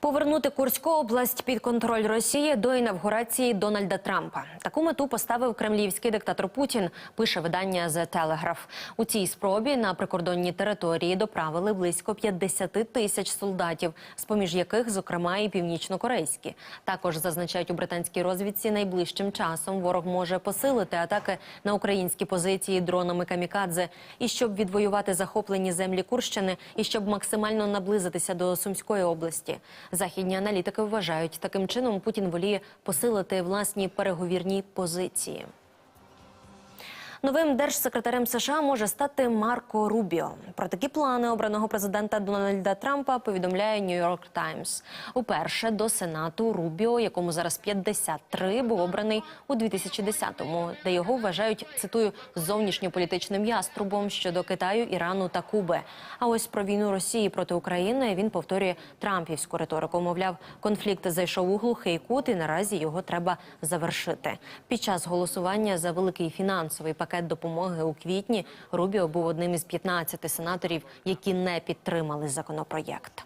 Повернути Курську область під контроль Росії до інавгурації Дональда Трампа. Таку мету поставив кремлівський диктатор Путін. Пише видання The Telegraph. У цій спробі на прикордонні території доправили близько 50 тисяч солдатів, з поміж яких, зокрема, і північнокорейські. Також зазначають у британській розвідці, найближчим часом ворог може посилити атаки на українські позиції дронами камікадзе. І щоб відвоювати захоплені землі Курщини, і щоб максимально наблизитися до Сумської області. Західні аналітики вважають, таким чином Путін воліє посилити власні переговірні позиції. Новим держсекретарем США може стати Марко Рубіо. Про такі плани обраного президента Дональда Трампа повідомляє Нью-Йорк Таймс. Уперше до сенату Рубіо, якому зараз 53, був обраний у 2010-му, де його вважають цитую зовнішньополітичним яструбом щодо Китаю, Ірану та Куби. А ось про війну Росії проти України він повторює Трампівську риторику. Мовляв, конфлікт зайшов у глухий кут, і наразі його треба завершити. Під час голосування за великий фінансовий пакет допомоги у квітні Рубіо був одним із 15 сенаторів, які не підтримали законопроєкт.